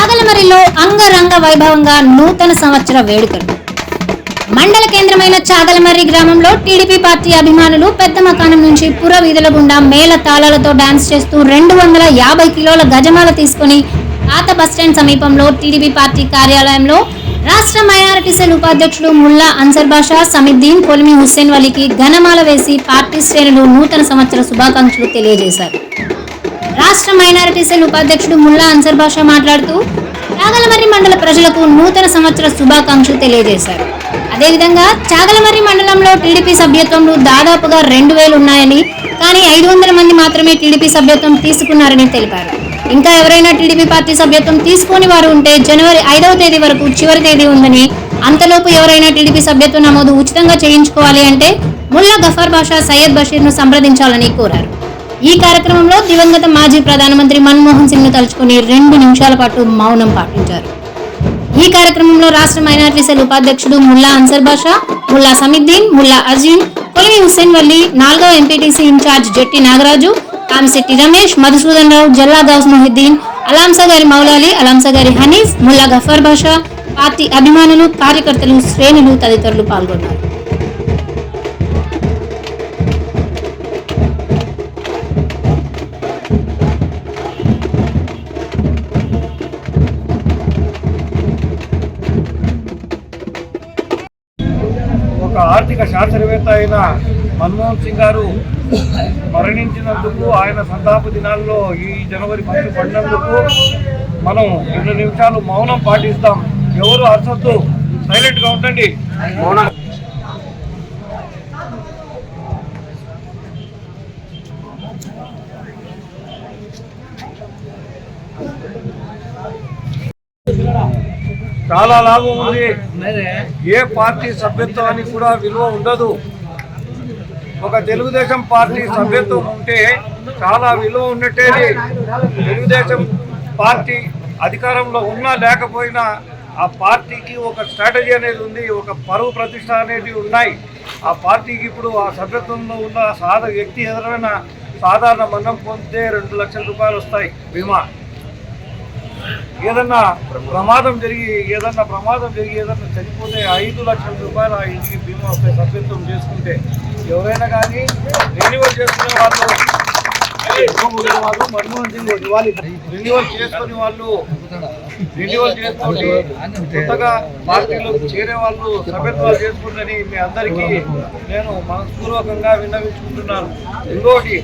చాగలమరిలో అంగరంగ వైభవంగా నూతన సంవత్సర వేడుకలు. మండల కేంద్రమైన చాగలమర్రి గ్రామంలో టీడీపీ పార్టీ అభిమానులు పెద్ద మకానం నుంచి పుర వీధుల గుండా మేళ తాళాలతో డాన్స్ చేస్తూ రెండు వందల యాభై కిలోల గజమాల తీసుకుని పాత బస్టాండ్ సమీపంలో టీడీపీ పార్టీ కార్యాలయంలో రాష్ట్ర మైనారిటీ సెల్ ఉపాధ్యక్షుడు ముల్లా అన్సర్ బాషా సమిద్దీన్ కొలిమి హుస్సేన్ వలీకి ఘనమాల వేసి పార్టీ శ్రేణులు నూతన సంవత్సర శుభాకాంక్షలు తెలియజేశారు. రాష్ట్ర మైనారిటీ సెల్ ఉపాధ్యక్షుడు ముల్లా అన్సర్ భాష మాట్లాడుతూ చాగలమర్రి మండల ప్రజలకు నూతన సంవత్సర శుభాకాంక్షలు తెలియజేశారు. అదేవిధంగా చాగలమర్రి మండలంలో టీడీపీ సభ్యత్వంలో దాదాపుగా రెండు వేలు ఉన్నాయని కానీ ఐదు వందల మంది మాత్రమే టీడీపీ సభ్యత్వం తీసుకున్నారని తెలిపారు. ఇంకా ఎవరైనా టీడీపీ పార్టీ సభ్యత్వం తీసుకుని వారు ఉంటే జనవరి ఐదవ తేదీ వరకు చివరి తేదీ ఉందని అంతలోపు ఎవరైనా టీడీపీ సభ్యత్వ నమోదు ఉచితంగా చేయించుకోవాలి అంటే ముల్లా గఫార్ బాషా సయ్యద్ బషీర్ను సంప్రదించాలని కోరారు. ఈ కార్యక్రమంలో దివంగత మాజీ ప్రధానమంత్రి మన్మోహన్ సింగ్ను తలుచుకుని రెండు నిమిషాల పాటు మౌనం పాటించారు. ఈ కార్యక్రమంలో రాష్ట్ర మైనార్టీ సెల్ ఉపాధ్యక్షుడు ముల్లా అన్సర్ బాషా ముల్లా సమిద్దీన్ ముల్లా అర్జున్ కొలిమి హుస్సేన్ వల్లి నాలుగవ ఎంపీటీసీ ఇన్ఛార్జ్ జట్టి నాగరాజు కామిశెట్టి రమేష్ మధుసూదన్ రావు జల్లా గౌస్ మొహిద్దీన్ అలాంసా గారి మౌలాలి అలాంసా గారి హనీఫ్ ముల్లా గఫర్ బాషా పార్టీ అభిమానులు కార్యకర్తలు శ్రేణులు తదితరులు పాల్గొన్నారు. ఒక ఆర్థిక శాస్త్రవేత్త అయిన మన్మోహన్ సింగ్ గారు మరణించినందుకు ఆయన సంతాప దినాల్లో ఈ జనవరి ఫస్ట్ పడినందుకు మనం రెండు నిమిషాలు మౌనం పాటిస్తాం. ఎవరు అరసొద్దు సైలెంట్గా ఉండండి. మౌనం. చాలా లాభం ఉంది. ఏ పార్టీ సభ్యత్వానికి కూడా విలువ ఉండదు. ఒక తెలుగుదేశం పార్టీ సభ్యత్వం ఉంటే చాలా విలువ ఉన్నట్టేది తెలుగుదేశం పార్టీ అధికారంలో ఉన్నా లేకపోయినా ఆ పార్టీకి ఒక స్ట్రాటజీ అనేది ఉంది ఒక పరువు ప్రతిష్ట అనేవి ఉన్నాయి. ఆ పార్టీకి ఇప్పుడు ఆ సభ్యత్వంలో ఉన్న సాధ వ్యక్తి ఎదురైన సాధారణ మరణం పొందితే రెండు లక్షల రూపాయలు వస్తాయి బీమా. ఏదన్నా ప్రమాదం జరిగి ఏదన్నా ప్రమాదం జరిగి ఏదన్నా చనిపోతే ఐదు లక్షల రూపాయలు ఆ ఇంటికి బీమా వస్తాయి సభ్యత్వం చేసుకుంటే ఎవరైనా కానీ రెన్యువల్ చేసుకునే వాళ్ళు వాళ్ళు మన్మోహన్ సింగ్ ఇవ్వాలి. రెన్యువల్ చేసుకునే వాళ్ళు రెన్యువల్ చేసుకొని కొత్తగా పార్టీలో చేరే వాళ్ళు సభ్యత్వాలు చేసుకుందని మీ అందరికీ నేను మనస్పూర్వకంగా విన్నవించుకుంటున్నాను. ఇంకోటి